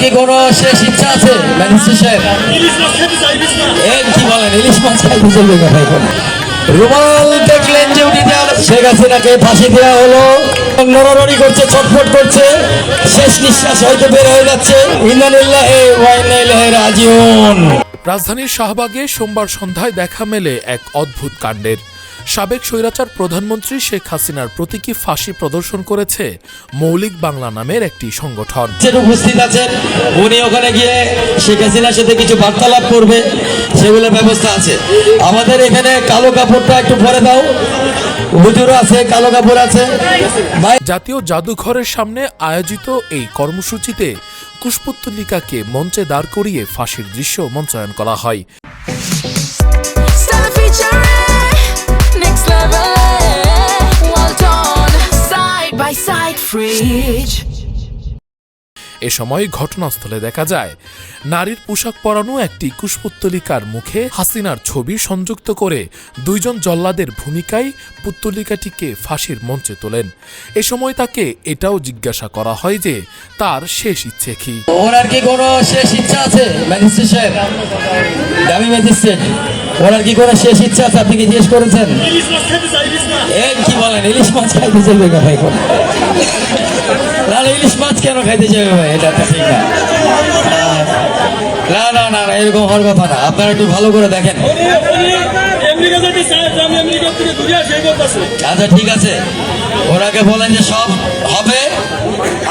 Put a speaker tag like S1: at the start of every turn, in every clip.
S1: কি কোনো শেষ ইচ্ছা আছে? কি বলেন, ইলিশ মাছ খাইতে চলবে না ভাই রুমাল দেখলেন যে উনি শেখ হাসিনাকে ফাঁসি দেওয়া হলো। নড়ানড়ি করছে, ছটফট করছে। শেষ নিঃশ্বাস হয়তো বের হয়ে যাচ্ছে।
S2: রাজধানীর শাহবাগে সোমবার সন্ধ্যায় দেখা মেলে এক অদ্ভুত কাণ্ডের। সাবেক স্বৈরাচার প্রধানমন্ত্রী শেখ হাসিনার প্রতীকী ফাঁসি প্রদর্শন করেছে মৌলিক বাংলা নামের একটি সংগঠন।
S1: উপস্থিত আছেন উনি ওখানে গিয়ে শেখ হাসিনার সাথে কিছু বার্তালাপ করবে সেগুলোর ব্যবস্থা আছে। আমাদের এখানে কালো কাপড়টা একটু পরে দাও। হুজুর আছে কালো কাপড় আছে।
S2: জাতীয় জাদুঘরের সামনে আয়োজিত এই কর্মসূচিতে কুশপুত্তলিকাকে মঞ্চে দাঁড় করিয়ে ফাঁসির দৃশ্য মঞ্চায়ন করা হয়। এ সময় ঘটনাস্থলে দেখা যায় নারীর পোশাক পরানো একটি কুশপুত্তলিকার মুখে হাসিনার ছবি সংযুক্ত করে দুইজন জল্লাদের ভূমিকায় পুত্তলিকাটিকে ফাঁসির মঞ্চে তোলেন। এ সময় তাকে এটাও জিজ্ঞাসা করা হয় যে তার শেষ ইচ্ছে কি?
S1: ওনার কি কোনো শেষ ইচ্ছা আছে? ম্যাজিস্ট্রেট দামি ম্যাজিস্ট্রেট। ওনার কি কোনো শেষ ইচ্ছা আছে? আপনি কি জিজ্ঞেস করেছেন? কি বলেন ইলিশ মাছ খাইতে চলবে না ভাই না না, ইলিশ মাছ কেন খাইতে যাবে ভাই? এটা ঠিক না। না না না না এরকম হওয়ার কথা না। আপনারা একটু ভালো করে দেখেন। আচ্ছা ঠিক আছে। ওনাকে বলেন যে সব হবে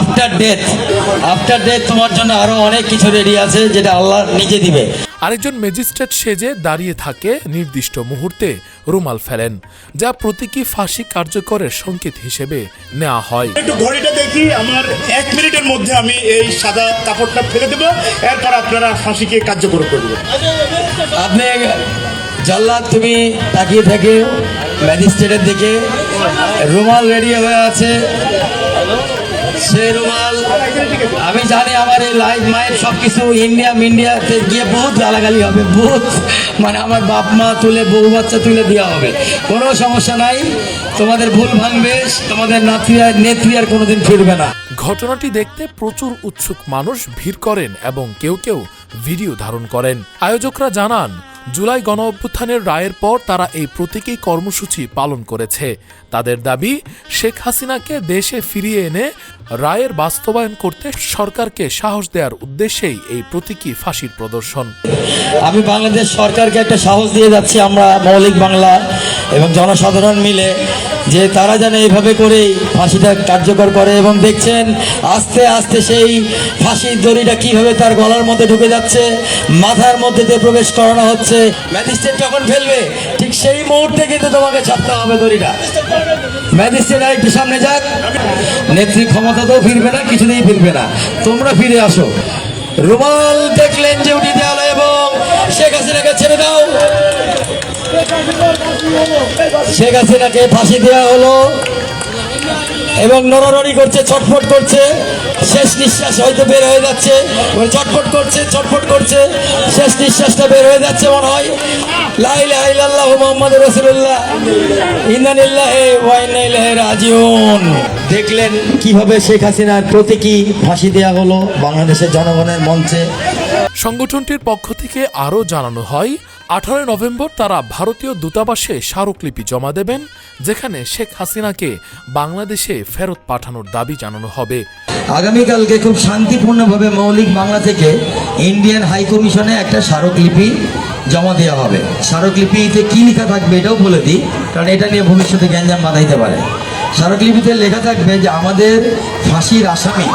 S1: আফটার ডেথ আফটার ডেথ তোমার জন্য আরও অনেক কিছু রেডি আছে যেটা আল্লাহ নিজে দিবে।
S2: আরেকজন ম্যাজিস্ট্রেট সেজে দাঁড়িয়ে থাকে নির্দিষ্ট মুহূর্তে রুমাল ফেলেন যা প্রতীকী ফাঁসি কার্যকরের সংকেত হিসেবে নেওয়া হয়।
S3: একটু ঘড়িটা দেখি আমার এক মিনিটের মধ্যে আমি এই সাদা কাপড়টা ফেলে দেবো এরপর আপনারা ফাঁসিকে কার্যকর করবেন।
S1: আপনি জল্লাদ তুমি তাকিয়ে থাকে ম্যাজিস্ট্রেটের দিকে রুমাল রেডি হয়ে আছে। রুমাল আমি জানি আমার এই লাইফ মাইভ সব কিছু ইন্ডিয়া মিন্ডিয়াতে গিয়ে বহুত গালাগালি হবে, বহুত। মানে আমার বাপ মা তুলে, বউ বাচ্চা তুলে দেওয়া হবে। কোনো সমস্যা নাই, তোমাদের ভুল ভাঙবে, তোমাদের নাতি নেত্রী আর কোনোদিন ফিরবে না।
S2: ঘটনাটি দেখতে প্রচুর উৎসুক মানুষ ভিড় করেন এবং কেউ কেউ ভিডিও ধারণ করেন। আয়োজকরা জানান জুলাই গণ অভ্যুত্থানের রায়ের পর তারা এই প্রতীকী কর্মসূচি পালন করেছে। তাদের দাবি, শেখ হাসিনাকে দেশে ফিরিয়ে এনে রায়ের বাস্তবায়ন করতে সরকারকে সাহস দেওয়ার উদ্দেশ্যেই এই প্রতীকী ফাঁসির প্রদর্শন।
S1: আমি বাংলাদেশ সরকারকে একটা সাহস দিয়ে যাচ্ছি, আমরা মৌলিক বাংলা এবং জনসাধারণ মিলে যে তারা যেন এইভাবে করেই ফাঁসিটা কার্যকর করে এবং দেখছেন আস্তে আস্তে সেই ফাঁসির দড়িটা কীভাবে তার গলার মধ্যে ঢুকে যাচ্ছে, মাথার মধ্যে দিয়ে প্রবেশ করানো হচ্ছে, ম্যাজিস্ট্রেট যখন ফেলবে, ঠিক সেই মুহূর্তে কিন্তু তোমাকে ছাপতে হবে দড়িটা। ম্যাজিস্ট্রেট আর একটু সামনে যাক। নেত্রী ক্ষমতাতেও ফিরবে না, কিছুতেই ফিরবে না। তোমরা ফিরে আসো। রুমাল দেখলেন যে উঠি দেওয়ালে এবং শেখ হাসিনাকে ছেড়ে দাও। শেখ হাসিনাকে ফাঁসি দেওয়া হলো এবং নড়ানড়ি করছে ছটফট করছে। শেষ নিঃশ্বাস হয়তো বের হয়ে যাচ্ছে। ছটফট করছে ছটফট করছে। শেষ নিঃশ্বাসটা বের হয়ে যাচ্ছে মনে হয়। লাইলা ইল্লাল্লাহ মুহাম্মদ রাসূলুল্লাহ। ইন্নানিল্লাহি ওয়া ইন্না ইলাইহি রাজিউন। দেখলেন কীভাবে শেখ হাসিনার প্রতীকী ফাঁসি দেওয়া হলো বাংলাদেশের জনগণের মঞ্চে।
S2: সংগঠনটির পক্ষ থেকে আরও জানানো হয় আঠারোই নভেম্বর তারা ভারতীয় দূতাবাসে স্মারকলিপি জমা দেবেন, যেখানে শেখ হাসিনাকে বাংলাদেশে ফেরত পাঠানোর দাবি জানানো হবে।
S1: আগামীকালকে খুব শান্তিপূর্ণভাবে মৌলিক বাংলা থেকে ইন্ডিয়ান হাই কমিশনে একটা স্মারকলিপি জমা দেওয়া হবে। স্মারকলিপিতে কি লেখা থাকবে এটাও বলে দিই, কারণ এটা নিয়ে ভবিষ্যতে গ্যাঞ্জাম বাঁধাইতে পারে। স্মারকলিপিতে লেখা থাকবে যে আমাদের ফাঁসির আসামি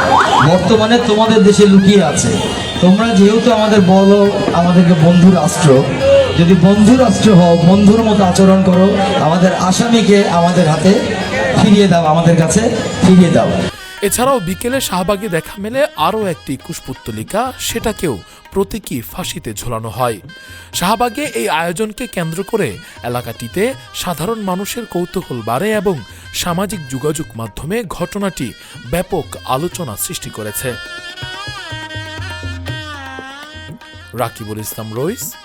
S1: বর্তমানে তোমাদের দেশে লুকিয়ে আছে। তোমরা যেহেতু আমাদের বলো আমাদেরকে বন্ধু রাষ্ট্র যদি বন্ধু রাষ্ট্র হও, বন্ধুর মতো আচরণ করো, আমাদের আসামিকে আমাদের হাতে ফিরিয়ে দাও, আমাদের কাছে ফিরিয়ে দাও।
S2: এছাড়াও বিকেলে শাহবাগে দেখা মেলে আরও একটি কুশপুত্তলিকা, সেটাকেও প্রতীকী ফাঁসিতে ঝোলানো হয়। শাহবাগে এই আয়োজনকে কেন্দ্র করে এলাকাটিতে সাধারণ মানুষের কৌতূহল বাড়ে এবং সামাজিক যোগাযোগ মাধ্যমে ঘটনাটি ব্যাপক আলোচনা সৃষ্টি করেছে। রাকিবুল ইসলাম, রইস